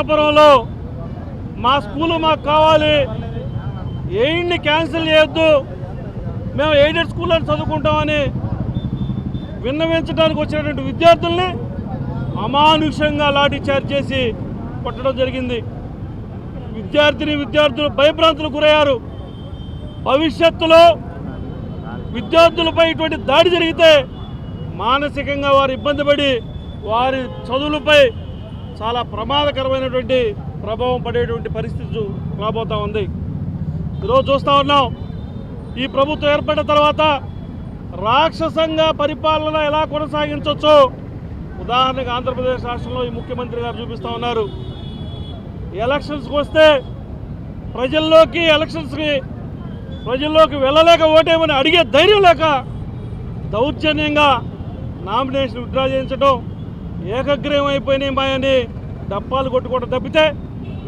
ఎన్నికల్లో మా స్కూలు మాకు కావాలి. ఎయిడ్ని క్యాన్సిల్ చేయొద్దు. మేము ఎయిడెడ్ స్కూల్లో చదువుకుంటామని విన్నవించడానికి వచ్చినటువంటి విద్యార్థుల్ని అమానుషంగా లాఠీ చార్జ్ చేసి కొట్టడం జరిగింది. విద్యార్థిని విద్యార్థులు భయభ్రాంతులకు గురయ్యారు. భవిష్యత్తులో విద్యార్థులపై ఇటువంటి దాడి జరిగితే మానసికంగా వారు ఇబ్బంది పడి వారి చదువులపై చాలా ప్రమాదకరమైనటువంటి ప్రభావం పడేటువంటి పరిస్థితి రాబోతూ రాబోతా ఉంది. ఈరోజు చూస్తూ ఉన్నాం. ఈ ప్రభుత్వం ఏర్పడిన తర్వాత రాక్షసంగా పరిపాలన ఎలా కొనసాగించవచ్చో ఉదాహరణకు ఆంధ్రప్రదేశ్ రాష్ట్రంలో ఈ ముఖ్యమంత్రి గారు చూపిస్తూ ఉన్నారు. ఎలక్షన్స్కి వస్తే ప్రజల్లోకి ఎలక్షన్స్కి ప్రజల్లోకి వెళ్ళలేక ఓటేమని అడిగే ధైర్యం లేక దౌర్జన్యంగా నామినేషన్ విత్డ్రా చేయించడం ఏకగ్రీవం అయిపోయినాయి మాయని. డప్పాలు కొట్టుకోవడం తప్పితే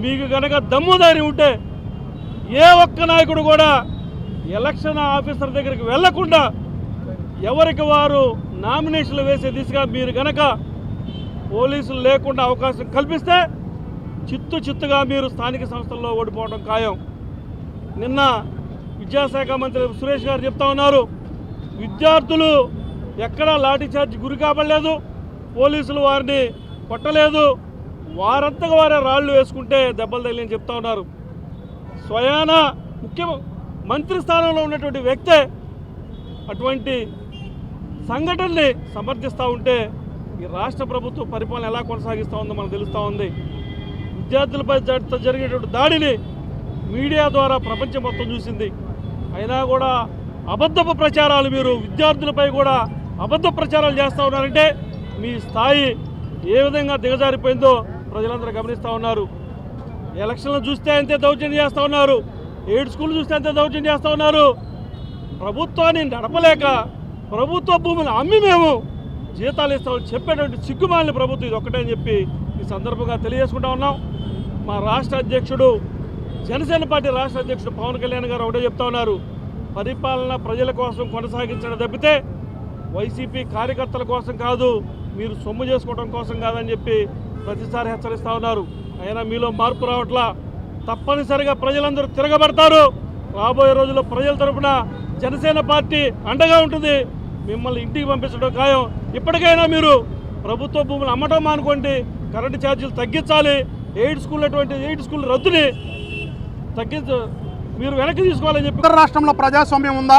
మీకు కనుక దమ్ముదారి ఉంటే ఏ ఒక్క నాయకుడు కూడా ఎలక్షన్ ఆఫీసర్ దగ్గరికి వెళ్ళకుండా ఎవరికి వారు నామినేషన్లు వేసే దిశగా మీరు కనుక పోలీసులు లేకుండా అవకాశం కల్పిస్తే చిత్తు చిత్తుగా మీరు స్థానిక సంస్థల్లో ఓడిపోవడం ఖాయం. నిన్న విద్యాశాఖ మంత్రి సురేష్ గారు చెప్తా ఉన్నారు విద్యార్థులు ఎక్కడా లాఠీ చార్జ్ గురి కాబడలేదు. పోలీసులు వారిని కొట్టలేదు. వారంతగా వారే రాళ్ళు వేసుకుంటే దెబ్బలు తగిలి చెప్తా ఉన్నారు. స్వయాన ముఖ్య మంత్రి స్థానంలో ఉన్నటువంటి వ్యక్తే అటువంటి సంఘటనని సమర్థిస్తూ ఉంటే ఈ రాష్ట్ర ప్రభుత్వ పరిపాలన ఎలా కొనసాగిస్తూ ఉందో మనకు తెలుస్తూ ఉంది. విద్యార్థులపై జరిగేటువంటి దాడిని మీడియా ద్వారా ప్రపంచం మొత్తం చూసింది. అయినా కూడా అబద్ధపు ప్రచారాలు మీరు విద్యార్థులపై కూడా అబద్ధ ప్రచారాలు చేస్తూ ఉన్నారంటే మీ స్థాయి ఏ విధంగా దిగజారిపోయిందో ప్రజలందరూ గమనిస్తూ ఉన్నారు. ఎలక్షన్లు చూస్తే అంతే దౌర్జన్యం చేస్తూ ఉన్నారు. ఏడు స్కూల్ చూస్తే అంతే దౌర్జన్యం చేస్తూ ఉన్నారు. ప్రభుత్వాన్ని నడపలేక ప్రభుత్వ భూమిని అమ్మి మేము జీతాలు ఇస్తామని చెప్పేటువంటి సిగ్గుమాలిన ప్రభుత్వం ఇది ఒక్కటే అని చెప్పి ఈ సందర్భంగా తెలియజేసుకుంటా ఉన్నాం. మా రాష్ట్ర అధ్యక్షుడు జనసేన పార్టీ రాష్ట్ర అధ్యక్షుడు పవన్ కళ్యాణ్ గారు ఒకటే చెప్తా ఉన్నారు. పరిపాలన ప్రజల కోసం కొనసాగించడం తప్పితే వైసీపీ కార్యకర్తల కోసం కాదు మీరు సొమ్ము చేసుకోవడం కోసం కాదని చెప్పి ప్రతిసారి హెచ్చరిస్తూ ఉన్నారు. అయినా మీలో మార్పు రావట్లా? తప్పనిసరిగా ప్రజలందరూ తిరగబడతారు. రాబోయే రోజుల్లో ప్రజల తరపున జనసేన పార్టీ అండగా ఉంటుంది. మిమ్మల్ని ఇంటికి పంపించడం ఖాయం. ఇప్పటికైనా మీరు ప్రభుత్వ భూములు అమ్మటం మానుకోండి. కరెంటు ఛార్జీలు తగ్గించాలి. ఎయిడ్ స్కూల్ అటువంటి ఎయిడ్ స్కూల్ రద్దుని తగ్గించ మీరు వెనక్కి తీసుకోవాలని చెప్పి ఇతర రాష్ట్రంలో ప్రజాస్వామ్యం ఉందా?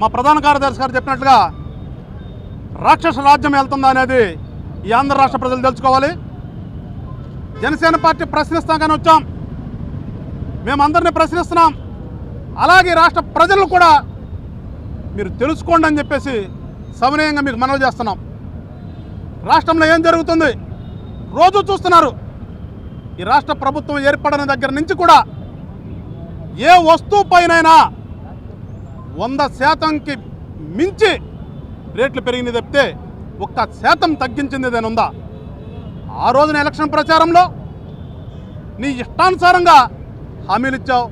మా ప్రధాన కార్యదర్శి గారు చెప్పినట్లుగా రాక్షస రాజ్యం వెళ్తుందా అనేది ఈ ఆంధ్ర రాష్ట్ర ప్రజలు తెలుసుకోవాలి. జనసేన పార్టీ ప్రశ్నిస్తాగానే వచ్చాం. మేమందరినీ ప్రశ్నిస్తున్నాం. అలాగే రాష్ట్ర ప్రజలు కూడా మీరు తెలుసుకోండి అని చెప్పేసి సవినయంగా మీకు మనవి చేస్తున్నాం. రాష్ట్రంలో ఏం జరుగుతుంది? రోజు చూస్తున్నారు. ఈ రాష్ట్ర ప్రభుత్వం ఏర్పడిన దగ్గర నుంచి కూడా ఏ వస్తువు పైనైనా వంద శాతంకి మించి రేట్లు పెరిగింది తప్పితే ఒక్క శాతం తగ్గించింది ఏదైనా ఉందా ఆ రోజున ఎలక్షన్ ప్రచారంలో నీ ఇష్టానుసారంగా హామీలు ఇచ్చావు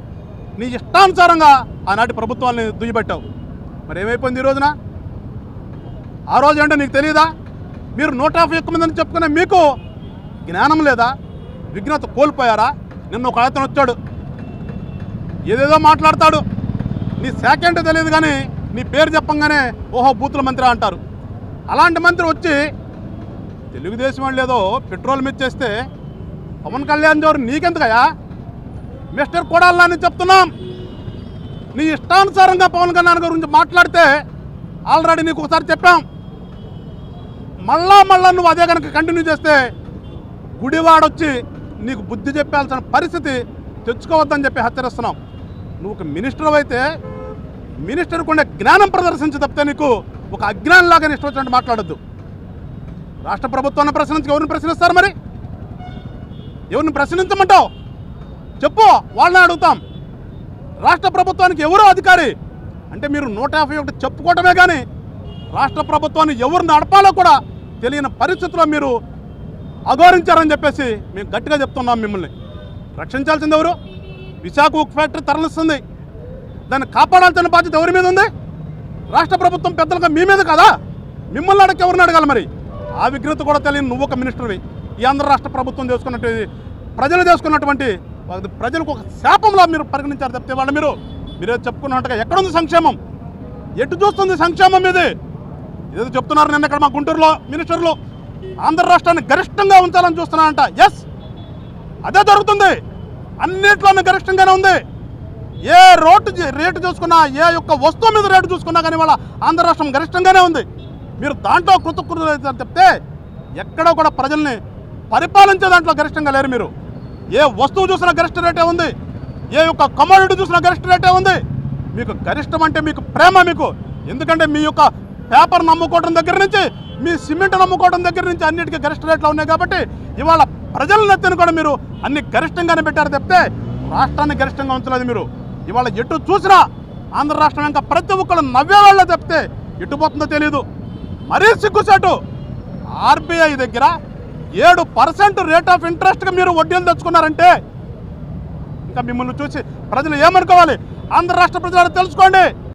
నీ ఇష్టానుసారంగా ఆనాటి ప్రభుత్వాన్ని దుయ్యబెట్టావు. మరి ఏమైపోయింది ఈ రోజున? ఆ రోజు అంటే నీకు తెలియదా మీరు నూట యాభై ఎక్కువ మందిని చెప్పుకునే మీకు జ్ఞానం లేదా? విజ్ఞత కోల్పోయారా? నిన్న ఒక అతను వచ్చాడు. ఏదేదో మాట్లాడతాడు. నీ శాఖ ఏంటో తెలియదు కానీ నీ పేరు చెప్పంగానే ఓహో బూతుల మంత్రి అంటారు. అలాంటి మంత్రి వచ్చి తెలుగుదేశం వాళ్ళు ఏదో పెట్రోల్ మెచ్చేస్తే పవన్ కళ్యాణ్ గారు నీకెందుకయ్యా? మిస్టర్ కొడాలని చెప్తున్నాం. నీ ఇష్టానుసారంగా పవన్ కళ్యాణ్ గురించి మాట్లాడితే ఆల్రెడీ నీకు ఒకసారి చెప్పాం. మళ్ళా మళ్ళా నువ్వు అదే కనుక కంటిన్యూ చేస్తే గుడివాడొచ్చి నీకు బుద్ధి చెప్పాల్సిన పరిస్థితి తెచ్చుకోవద్దని చెప్పి హెచ్చరిస్తున్నాం. నువ్వు ఒక మినిస్టర్ అయితే మినిస్టర్ కొండ జ్ఞానం ప్రదర్శించి తప్పితే నీకు ఒక అజ్ఞానంలాగా ఇష్టం వచ్చినట్టు మాట్లాడొద్దు. రాష్ట్ర ప్రభుత్వాన్ని ప్రశ్నించి ఎవరిని ప్రశ్నిస్తారు మరి? ఎవరిని ప్రశ్నించమంటావు? చెప్పు వాళ్ళని అడుగుతాం. రాష్ట్ర ప్రభుత్వానికి ఎవరు అధికారి? అంటే మీరు నూట యాభై ఒకటి చెప్పుకోవటమే కానీ రాష్ట్ర ప్రభుత్వాన్ని ఎవరు నడపాలో కూడా తెలియని పరిస్థితుల్లో మీరు అఘోరించారని చెప్పేసి మేము గట్టిగా చెప్తున్నాం మిమ్మల్ని. రక్షించాల్సింది ఎవరు? విశాఖ ఉక్ ఫ్యాక్టరీ తరలిస్తుంది. దాన్ని కాపాడాల్సిన బాధ్యత ఎవరి మీద ఉంది? రాష్ట్ర ప్రభుత్వం పెద్దలుగా మీ మీద కదా? మిమ్మల్ని అడగ ఎవరిని అడగాలి మరి? ఆ విఘ్నత కూడా తెలియని నువ్వు ఒక మినిస్టర్వి. ఈ ఆంధ్ర రాష్ట్ర ప్రభుత్వం చేసుకున్నట్టు ప్రజలు చేసుకున్నటువంటి ప్రజలకు ఒక శాపంలా మీరు పరిగణించారు తప్పితే వాళ్ళు మీరు. మీరే చెప్పుకున్నట్టుగా ఎక్కడుంది సంక్షేమం? ఎటు చూస్తుంది సంక్షేమం ఇది? ఏదో చెప్తున్నారు నిన్న ఇక్కడ మా గుంటూరులో మినిస్టర్లు. ఆంధ్ర రాష్ట్రాన్ని గరిష్టంగా ఉంచాలని చూస్తున్నారంట. ఎస్ అదే జరుగుతుంది. అన్నిట్లోనూ గరిష్టంగానే ఉంది. ఏ రోడ్డు రేటు చూసుకున్నా ఏ యొక్క వస్తువు మీద రేటు చూసుకున్నా కానీ వాళ్ళ ఆంధ్ర రాష్ట్రం గరిష్టంగానే ఉంది. మీరు దాంట్లో కృతజ్ఞతలు చెప్తే ఎక్కడో కూడా ప్రజల్ని పరిపాలించే దాంట్లో గరిష్టంగా లేరు మీరు. ఏ వస్తువు చూసినా గరిష్ట రేటే ఉంది. ఏ యొక్క కమోడిటీ చూసినా గరిష్ట రేటే ఉంది. మీకు గరిష్టం అంటే మీకు ప్రేమ మీకు. ఎందుకంటే మీ యొక్క పేపర్ నమ్ముకోవడం దగ్గర నుంచి మీ సిమెంట్ నమ్ముకోవడం దగ్గర నుంచి అన్నిటికీ గరిష్ట రేట్లు ఉన్నాయి కాబట్టి ఇవాళ ప్రజల నెత్తిని కూడా మీరు అన్ని గరిష్టంగానే పెట్టారు తప్పితే రాష్ట్రాన్ని గరిష్టంగా ఉంచలేదు మీరు. ఇవాళ ఎటు చూసినా ఆంధ్ర రాష్ట్రం ఎంత ప్రతి ఒక్కరు నవ్వేవాళ్ళే తప్పితే ఎటు పోతుందో తెలియదు మరీ సిగ్గుసేటు ఆర్బీఐ దగ్గర ఏడు పర్సెంట్ రేట్ ఆఫ్ ఇంట్రెస్ట్గా మీరు వడ్డీలు తెచ్చుకున్నారంటే ఇంకా మిమ్మల్ని చూసి ప్రజలు ఏమనుకోవాలి? ఆంధ్ర రాష్ట్ర ప్రజలు తెలుసుకోండి.